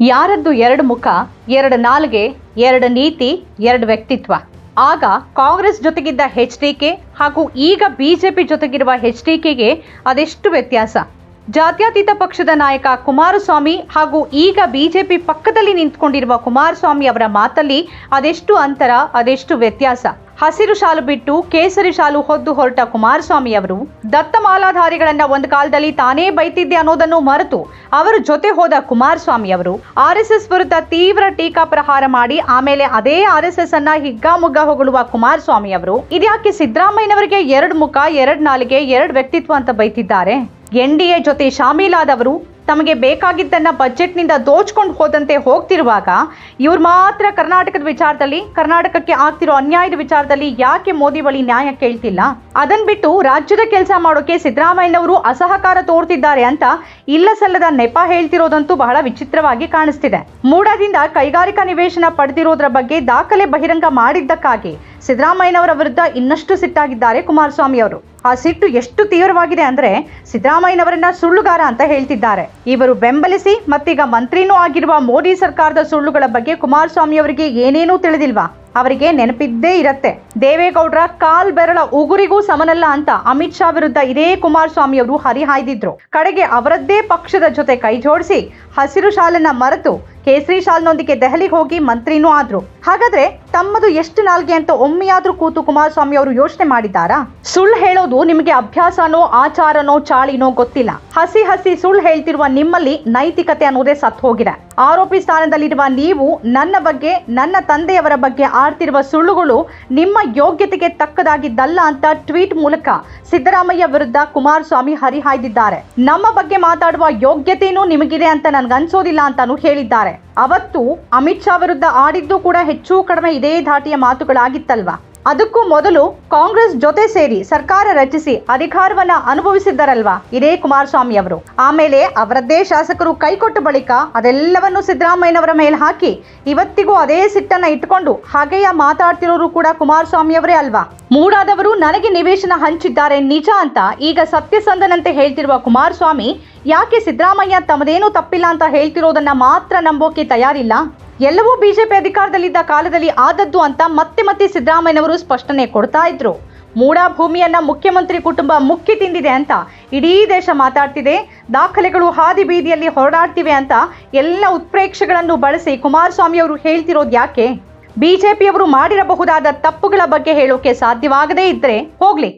ಯಾರದ್ದು ಎರಡು ಮುಖ, ಎರಡು ನಾಲ್ಗೆ, ಎರಡು ನೀತಿ, ಎರಡು ವ್ಯಕ್ತಿತ್ವ. ಆಗ ಕಾಂಗ್ರೆಸ್ ಜೊತೆಗಿದ್ದ ಎಚ್ ಡಿ ಕೆ ಹಾಗೂ ಈಗ ಬಿಜೆಪಿ ಜೊತೆಗಿರುವ ಹೆಚ್ ಡಿ ಕೆಗೆ ಅದೆಷ್ಟು ವ್ಯತ್ಯಾಸ? ಜಾತ್ಯತೀತ ಪಕ್ಷದ ನಾಯಕ ಕುಮಾರಸ್ವಾಮಿ ಹಾಗೂ ಈಗ ಬಿಜೆಪಿ ಪಕ್ಕದಲ್ಲಿ ನಿಂತ್ಕೊಂಡಿರುವ ಕುಮಾರಸ್ವಾಮಿ ಅವರ ಮಾತಲ್ಲಿ ಅದೆಷ್ಟು ಅಂತರ, ಅದೆಷ್ಟು ವ್ಯತ್ಯಾಸ? ಹಸಿರು ಶಾಲು ಬಿಟ್ಟು ಕೇಸರಿ ಶಾಲು ಹೊದ್ದು ಹೊರಟ ಕುಮಾರಸ್ವಾಮಿ ಅವರು, ದತ್ತ ಮಾಲಾಧಾರಿಗಳನ್ನ ಒಂದು ಕಾಲದಲ್ಲಿ ತಾನೇ ಬೈತಿದ್ದೆ ಅನ್ನೋದನ್ನು ಮರೆತು ಅವರ ಜೊತೆ ಹೋದ ಕುಮಾರಸ್ವಾಮಿ ಅವರು ಆರ್ ಎಸ್ ಎಸ್ ವಿರುದ್ಧ ತೀವ್ರ ಟೀಕಾ ಪ್ರಹಾರ ಮಾಡಿ ಆಮೇಲೆ ಅದೇ ಆರ್ ಎಸ್ ಎಸ್ ಅನ್ನ ಹಿಗ್ಗಾಮುಗ್ಗ ಹೊಗಳುವ ಕುಮಾರಸ್ವಾಮಿ ಅವರು, ಇದ್ಯಾಕೆ ಸಿದ್ದರಾಮಯ್ಯನವರಿಗೆ ಎರಡು ಮುಖ, ಎರಡು ನಾಲಿಗೆ, ಎರಡು ವ್ಯಕ್ತಿತ್ವ ಅಂತ ಬೈತಿದ್ದಾರೆ? ಎನ್ ಡಿ ಎ ಜೊತೆ ಶಾಮೀಲಾದವರು ತಮಗೆ ಬೇಕಾಗಿದ್ದನ್ನು ಬಜೆಟ್ನಿಂದ ದೋಚ್ಕೊಂಡು ಹೋದಂತೆ ಹೋಗ್ತಿರುವಾಗ ಇವ್ರು ಮಾತ್ರ ಕರ್ನಾಟಕದ ವಿಚಾರದಲ್ಲಿ, ಕರ್ನಾಟಕಕ್ಕೆ ಆಗ್ತಿರೋ ಅನ್ಯಾಯದ ವಿಚಾರದಲ್ಲಿ ಯಾಕೆ ಮೋದಿ ಬಳಿ ನ್ಯಾಯ ಕೇಳ್ತಿಲ್ಲ? ಅದನ್ ಬಿಟ್ಟು ರಾಜ್ಯದ ಕೆಲಸ ಮಾಡೋಕೆ ಸಿದ್ದರಾಮಯ್ಯನವರು ಅಸಹಕಾರ ತೋರ್ತಿದ್ದಾರೆ ಅಂತ ಇಲ್ಲ ಸಲ್ಲದ ನೆಪ ಹೇಳ್ತಿರೋದಂತೂ ಬಹಳ ವಿಚಿತ್ರವಾಗಿ ಕಾಣಿಸ್ತಿದೆ. ಮೂಡಾದಿಂದ ಕೈಗಾರಿಕಾ ನಿವೇಶನ ಪಡೆದಿರೋದ್ರ ಬಗ್ಗೆ ದಾಖಲೆ ಬಹಿರಂಗ ಮಾಡಿದ್ದಕ್ಕಾಗಿ ಸಿದ್ದರಾಮಯ್ಯನವರ ವಿರುದ್ಧ ಇನ್ನಷ್ಟು ಸಿಟ್ಟಾಗಿದ್ದಾರೆ ಕುಮಾರಸ್ವಾಮಿ ಅವರು ಆ ಸಿಟ್ಟು ಎಷ್ಟು ತೀವ್ರವಾಗಿದೆ ಅಂದ್ರೆ ಸಿದ್ದರಾಮಯ್ಯನವರನ್ನ ಸುಳ್ಳುಗಾರ ಅಂತ ಹೇಳ್ತಿದ್ದಾರೆ. ಇವರು ಬೆಂಬಲಿಸಿ ಮತ್ತೀಗ ಮಂತ್ರಿನೂ ಆಗಿರುವ ಮೋದಿ ಸರ್ಕಾರದ ಸುಳ್ಳುಗಳ ಬಗ್ಗೆ ಕುಮಾರಸ್ವಾಮಿ ಅವರಿಗೆ ಏನೇನೂ ತಿಳಿದಿಲ್ವಾ? ಅವರಿಗೆ ನೆನಪಿದ್ದೇ ಇರತ್ತೆ. ದೇವೇಗೌಡರ ಕಾಲ್ ಬೆರಳ ಉಗುರಿಗೂ ಸಮನಲ್ಲ ಅಂತ ಅಮಿತ್ ಶಾ ವಿರುದ್ಧ ಇದೇ ಕುಮಾರಸ್ವಾಮಿ ಅವರು ಹರಿಹಾಯ್ದಿದ್ರು. ಕಡೆಗೆ ಅವರದ್ದೇ ಪಕ್ಷದ ಜೊತೆ ಕೈ ಜೋಡಿಸಿ ಹಸಿರು ಶಾಲನ್ನ ಮರೆತು ಕೇಸರಿ ಶಾಲ್ನೊಂದಿಗೆ ದೆಹಲಿಗೆ ಹೋಗಿ ಮಂತ್ರಿನೂ ಆದ್ರು. ಹಾಗಾದ್ರೆ ತಮ್ಮದು ಎಷ್ಟು ನಾಲ್ಗೆ ಅಂತ ಒಮ್ಮೆಯಾದ್ರೂ ಕೂತು ಕುಮಾರಸ್ವಾಮಿ ಅವರು ಯೋಚನೆ ಮಾಡಿದ್ದಾರಾ? ಸುಳ್ಳು ಹೇಳೋದು ನಿಮಗೆ ಅಭ್ಯಾಸನೋ, ಆಚಾರನೋ, ಚಾಳಿನೋ ಗೊತ್ತಿಲ್ಲ. ಹಸಿ ಹಸಿ ಸುಳ್ಳು ಹೇಳ್ತಿರುವ ನಿಮ್ಮಲ್ಲಿ ನೈತಿಕತೆ ಅನ್ನೋದೇ ಸತ್ತು ಹೋಗಿದೆ. ಆರೋಪಿ ಸ್ಥಾನದಲ್ಲಿರುವ ನೀವು ನನ್ನ ಬಗ್ಗೆ, ನನ್ನ ತಂದೆಯವರ ಬಗ್ಗೆ ಆಡ್ತಿರುವ ಸುಳ್ಳುಗಳು ನಿಮ್ಮ ಯೋಗ್ಯತೆಗೆ ತಕ್ಕದಾಗಿದ್ದಲ್ಲ ಅಂತ ಟ್ವೀಟ್ ಮೂಲಕ ಸಿದ್ದರಾಮಯ್ಯ ವಿರುದ್ಧ ಕುಮಾರಸ್ವಾಮಿ ಹರಿಹಾಯ್ದಿದ್ದಾರೆ. ನಮ್ಮ ಬಗ್ಗೆ ಮಾತಾಡುವ ಯೋಗ್ಯತೆಯೂ ನಿಮಗಿದೆ ಅಂತ ನನ್ಗನ್ಸೋದಿಲ್ಲ ಅಂತಾನು ಹೇಳಿದ್ದಾರೆ. ಅವತ್ತು ಅಮಿತ್ ಶಾ ವಿರುದ್ಧ ಆಡಿದ್ದು ಕೂಡ ಹೆಚ್ಚು ಕಡಿಮೆ ಇದೇ ಧಾಟಿಯ ಮಾತುಗಳಾಗಿತ್ತಲ್ವಾ? ಅದಕ್ಕೂ ಮೊದಲು ಕಾಂಗ್ರೆಸ್ ಜೊತೆ ಸೇರಿ ಸರ್ಕಾರ ರಚಿಸಿ ಅಧಿಕಾರವನ್ನ ಅನುಭವಿಸಿದ್ದರಲ್ವಾ? ಇದೇ ಕುಮಾರಸ್ವಾಮಿ ಅವರು. ಆಮೇಲೆ ಅವರದ್ದೇ ಶಾಸಕರು ಕೈಕೊಟ್ಟ ಬಳಿಕ ಅದೆಲ್ಲವನ್ನು ಸಿದ್ದರಾಮಯ್ಯನವರ ಮೇಲೆ ಹಾಕಿ ಇವತ್ತಿಗೂ ಅದೇ ಸಿಟ್ಟನ್ನ ಇಟ್ಕೊಂಡು ಹಾಗೆಯೇ ಮಾತಾಡ್ತಿರೋರು ಕೂಡ ಕುಮಾರಸ್ವಾಮಿ ಅವರೇ ಅಲ್ವಾ? ಮೂಡಾದವರು ನನಗೆ ನಿವೇಶನ ಹಂಚಿದ್ದಾರೆ ನಿಜ ಅಂತ ಈಗ ಸತ್ಯಸಂಧನಂತೆ ಹೇಳ್ತಿರುವ ಕುಮಾರಸ್ವಾಮಿ, ಯಾಕೆ ಸಿದ್ದರಾಮಯ್ಯ ತಮ್ಮದೇನೂ ತಪ್ಪಿಲ್ಲ ಅಂತ ಹೇಳ್ತಿರೋದನ್ನ ಮಾತ್ರ ನಂಬೋಕೆ ತಯಾರಿಲ್ಲ? ಎಲ್ಲವೂ ಬಿಜೆಪಿ ಅಧಿಕಾರದಲ್ಲಿದ್ದ ಕಾಲದಲ್ಲಿ ಆದದ್ದು ಅಂತ ಮತ್ತೆ ಮತ್ತೆ ಸಿದ್ದರಾಮಯ್ಯನವರು ಸ್ಪಷ್ಟನೆ ಕೊಡ್ತಾ ಇದ್ರು. ಮೂಡಾ ಭೂಮಿಯನ್ನ ಮುಖ್ಯಮಂತ್ರಿ ಕುಟುಂಬ ಮುಕ್ಕಿ ತಿಂದಿದೆ ಅಂತ ಇಡೀ ದೇಶ ಮಾತಾಡ್ತಿದೆ. ದಾಖಲೆಗಳು ಹಾದಿ ಬೀದಿಯಲ್ಲಿ ಹೊರಡಾಡ್ತಿವೆ ಅಂತ ಎಲ್ಲ ಉತ್ಪ್ರೇಕ್ಷೆಗಳನ್ನು ಬಳಸಿ ಕುಮಾರಸ್ವಾಮಿ ಅವರು ಹೇಳ್ತಿರೋದು ಯಾಕೆ? ಬಿಜೆಪಿಯವರು ಮಾಡಿರಬಹುದಾದ ತಪ್ಪುಗಳ ಬಗ್ಗೆ ಹೇಳೋಕೆ ಸಾಧ್ಯವಾಗದೇ ಇದ್ರೆ ಹೋಗ್ಲಿ.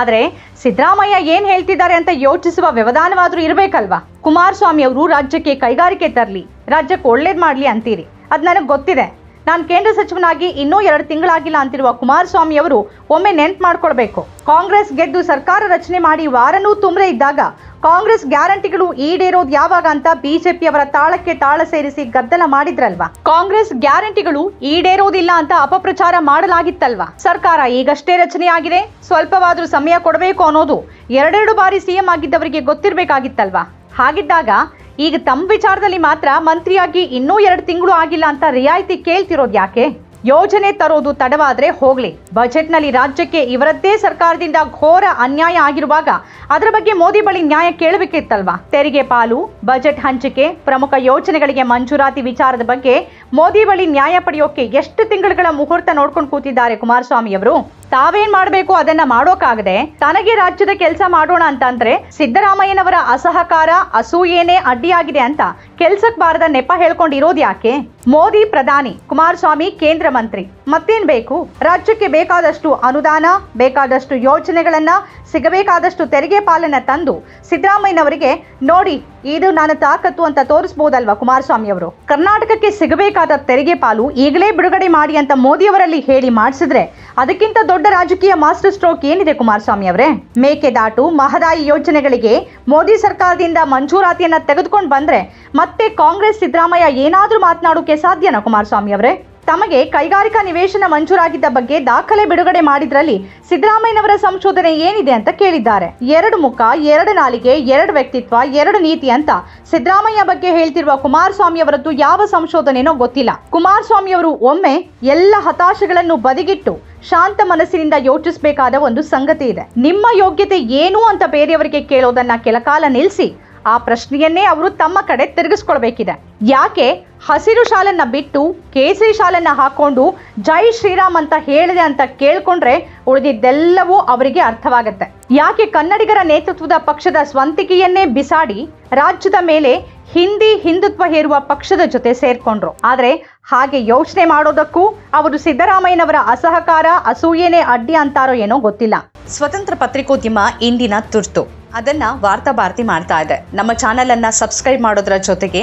ಆದರೆ ಸಿದ್ದರಾಮಯ್ಯ ಏನು ಹೇಳ್ತಿದ್ದಾರೆ ಅಂತ ಯೋಚಿಸುವ ವ್ಯವಧಾನವಾದರೂ ಇರಬೇಕಲ್ವಾ? ಕುಮಾರಸ್ವಾಮಿ ಅವರು ರಾಜ್ಯಕ್ಕೆ ಕೈಗಾರಿಕೆ ತರಲಿ, ರಾಜ್ಯಕ್ಕೆ ಒಳ್ಳೇದು ಮಾಡ್ಲಿ ಅಂತೀರಿ. ಅದ್ ನನಗೆ ಗೊತ್ತಿದೆ. ನಾನು ಕೇಂದ್ರ ಸಚಿವನಾಗಿ ಇನ್ನೂ ಎರಡು ತಿಂಗಳಾಗಿಲ್ಲ ಅಂತಿರುವ ಕುಮಾರಸ್ವಾಮಿ ಅವರು ಒಮ್ಮೆ ನೆನ್ಪು ಮಾಡ್ಕೊಳ್ಬೇಕು ಕಾಂಗ್ರೆಸ್ ಗೆದ್ದು ಸರ್ಕಾರ ರಚನೆ ಮಾಡಿ ವಾರನೂ ತುಂಬ್ರೆ ಇದ್ದಾಗ ಕಾಂಗ್ರೆಸ್ ಗ್ಯಾರಂಟಿಗಳು ಈಡೇರೋದು ಯಾವಾಗ ಅಂತ ಬಿಜೆಪಿ ಅವರ ತಾಳಕ್ಕೆ ತಾಳ ಸೇರಿಸಿ ಗದ್ದಲ ಮಾಡಿದ್ರಲ್ವಾ? ಕಾಂಗ್ರೆಸ್ ಗ್ಯಾರಂಟಿಗಳು ಈಡೇರೋದಿಲ್ಲ ಅಂತ ಅಪಪ್ರಚಾರ ಮಾಡಲಾಗಿತ್ತಲ್ವಾ? ಸರ್ಕಾರ ಈಗಷ್ಟೇ ರಚನೆಯಾಗಿದೆ. ಸ್ವಲ್ಪವಾದ್ರೂ ಸಮಯ ಕೊಡಬೇಕು ಅನ್ನೋದು ಎರಡೆರಡು ಬಾರಿ ಸಿಎಂ ಆಗಿದ್ದವರಿಗೆ ಗೊತ್ತಿರಬೇಕಾಗಿತ್ತಲ್ವಾ? ಹಾಗಿದ್ದಾಗ ಈಗ ತಮ್ಮ ವಿಚಾರದಲ್ಲಿ ಮಾತ್ರ ಮಂತ್ರಿಯಾಗಿ ಇನ್ನೂ ಎರಡು ತಿಂಗಳು ಆಗಿಲ್ಲ ಅಂತ ರಿಯಾಯಿತಿ ಕೇಳ್ತಿರೋದು ಯಾಕೆ? ಯೋಜನೆ ತರೋದು ತಡವಾದ್ರೆ ಹೋಗ್ಲಿ. ಬಜೆಟ್ನಲ್ಲಿ ರಾಜ್ಯಕ್ಕೆ ಇವರದ್ದೇ ಸರ್ಕಾರದಿಂದ ಘೋರ ಅನ್ಯಾಯ ಆಗಿರುವಾಗ ಅದರ ಬಗ್ಗೆ ಮೋದಿ ಬಳಿ ನ್ಯಾಯ ಕೇಳಬೇಕಿತ್ತಲ್ವಾ? ತೆರಿಗೆ ಪಾಲು, ಬಜೆಟ್ ಹಂಚಿಕೆ, ಪ್ರಮುಖ ಯೋಜನೆಗಳಿಗೆ ಮಂಜೂರಾತಿ ವಿಚಾರದ ಬಗ್ಗೆ ಮೋದಿ ಬಳಿ ನ್ಯಾಯ ಪಡೆಯೋಕೆ ಎಷ್ಟು ತಿಂಗಳುಗಳ ಮುಹೂರ್ತ ನೋಡ್ಕೊಂಡು ಕೂತಿದ್ದಾರೆ ಕುಮಾರಸ್ವಾಮಿ ಅವರು? ತಾವೇನ್ ಮಾಡಬೇಕು ಅದನ್ನ ಮಾಡೋಕಾಗದೆ ತನಗೆ ರಾಜ್ಯದ ಕೆಲಸ ಮಾಡೋಣ ಅಂತಂದ್ರೆ ಸಿದ್ದರಾಮಯ್ಯನವರ ಅಸಹಕಾರ, ಅಸೂಯೇನೆ ಅಡ್ಡಿಯಾಗಿದೆ ಅಂತ ಕೆಲ್ಸಕ್ ಬಾರದ ನೆಪ ಹೇಳ್ಕೊಂಡಿರೋದು ಯಾಕೆ? ಮೋದಿ ಪ್ರಧಾನಿ, ಕುಮಾರಸ್ವಾಮಿ ಕೇಂದ್ರ ಮಂತ್ರಿ ಮತ್ತೇನ್ ಬೇಕು? ರಾಜ್ಯಕ್ಕೆ ಬೇಕಾದಷ್ಟು ಅನುದಾನ, ಬೇಕಾದಷ್ಟು ಯೋಜನೆಗಳನ್ನ ಸಿಗಬೇಕಾದಷ್ಟು ತೆರಿಗೆ ಪಾಲನ್ನ ತಂದು ಸಿದ್ದರಾಮಯ್ಯನವರಿಗೆ ನೋಡಿ, ಇದು ನಾನು ತಾಕತ್ತು ಅಂತ ತೋರಿಸಬಹುದಲ್ವಾ ಕುಮಾರಸ್ವಾಮಿ ಅವರು? ಕರ್ನಾಟಕಕ್ಕೆ ಸಿಗಬೇಕಾದ ತೆರಿಗೆ ಪಾಲು ಈಗಲೇ ಬಿಡುಗಡೆ ಮಾಡಿ ಅಂತ ಮೋದಿಯವರಲ್ಲಿ ಹೇಳಿ ಮಾಡಿಸಿದ್ರೆ ಅದಕ್ಕಿಂತ ದೊಡ್ಡ ರಾಜಕೀಯ ಮಾಸ್ಟರ್ ಸ್ಟ್ರೋಕ್ ಏನಿದೆ ಕುಮಾರಸ್ವಾಮಿ ಅವರೇ? ಮೇಕೆದಾಟು ಮಹದಾಯಿ ಯೋಜನೆಗಳಿಗೆ ಮೋದಿ ಸರ್ಕಾರದಿಂದ ಮಂಜೂರಾತಿಯನ್ನ ತೆಗೆದುಕೊಂಡು ಬಂದ್ರೆ ಮತ್ತೆ ಕಾಂಗ್ರೆಸ್ ಸಿದ್ದರಾಮಯ್ಯ ಏನಾದರೂ ಮಾತನಾಡೋಕೆ ಸಾಧ್ಯನಾ ಕುಮಾರಸ್ವಾಮಿ ಅವರೇ? ತಮಗೆ ಕೈಗಾರಿಕಾ ನಿವೇಶನ ಮಂಜೂರಾಗಿದ್ದ ಬಗ್ಗೆ ದಾಖಲೆ ಬಿಡುಗಡೆ ಮಾಡಿದ್ರಲ್ಲಿ ಸಿದ್ದರಾಮಯ್ಯನವರ ಸಂಶೋಧನೆ ಏನಿದೆ ಅಂತ ಕೇಳಿದ್ದಾರೆ. ಎರಡು ಮುಖ, ಎರಡು ನಾಲಿಗೆ, ಎರಡು ವ್ಯಕ್ತಿತ್ವ, ಎರಡು ನೀತಿ ಅಂತ ಸಿದ್ದರಾಮಯ್ಯ ಬಗ್ಗೆ ಹೇಳ್ತಿರುವ ಕುಮಾರಸ್ವಾಮಿ ಅವರದ್ದು ಯಾವ ಸಂಶೋಧನೆನೋ ಗೊತ್ತಿಲ್ಲ. ಕುಮಾರಸ್ವಾಮಿ ಅವರು ಒಮ್ಮೆ ಎಲ್ಲ ಹತಾಶೆಗಳನ್ನು ಬದಿಗಿಟ್ಟು ಶಾಂತ ಮನಸ್ಸಿನಿಂದ ಯೋಚಿಸಬೇಕಾದ ಒಂದು ಸಂಗತಿ ಇದೆ. ನಿಮ್ಮ ಯೋಗ್ಯತೆ ಏನು ಅಂತ ಬೇರೆಯವರಿಗೆ ಕೇಳೋದನ್ನ ಕೆಲಕಾಲ ನಿಲ್ಲಿಸಿ ಆ ಪ್ರಶ್ನೆಯನ್ನೇ ಅವರು ತಮ್ಮ ಕಡೆ ತಿರುಗಿಸ್ಕೊಳ್ಬೇಕಿದೆ. ಯಾಕೆ? ಹಸಿರು ಶಾಲನ್ನ ಬಿಟ್ಟು ಕೇಸರಿ ಶಾಲನ್ನ ಹಾಕೊಂಡು ಜೈ ಶ್ರೀರಾಮ್ ಅಂತ ಹೇಳಿದೆ ಅಂತ ಕೇಳ್ಕೊಂಡ್ರೆ ಉಳಿದಿದ್ದೆಲ್ಲವೂ ಅವರಿಗೆ ಅರ್ಥವಾಗುತ್ತೆ. ಯಾಕೆ ಕನ್ನಡಿಗರ ನೇತೃತ್ವದ ಪಕ್ಷದ ಸ್ವಂತಿಕೆಯನ್ನೇ ಬಿಸಾಡಿ ರಾಜ್ಯದ ಮೇಲೆ ಹಿಂದಿ ಹಿಂದುತ್ವ ಹೇರುವ ಪಕ್ಷದ ಜೊತೆ ಸೇರ್ಕೊಂಡ್ರು. ಆದರೆ ಹಾಗೆ ಯೋಚನೆ ಮಾಡೋದಕ್ಕೂ ಅವರು ಸಿದ್ದರಾಮಯ್ಯನವರ ಅಸಹಕಾರ, ಅಸೂಯೆನೇ ಅಡ್ಡಿ ಅಂತಾರೋ ಏನೋ ಗೊತ್ತಿಲ್ಲ. ಸ್ವತಂತ್ರ ಪತ್ರಿಕೋದ್ಯಮ ಇಂದಿನ ತುರ್ತು. ಅದನ್ನ ವಾರ್ತಾ ಭಾರತಿ ಮಾಡ್ತಾ ಇದೆ. ನಮ್ಮ ಚಾನೆಲ್ ಅನ್ನ ಸಬ್ಸ್ಕ್ರೈಬ್ ಮಾಡೋದ್ರ ಜೊತೆಗೆ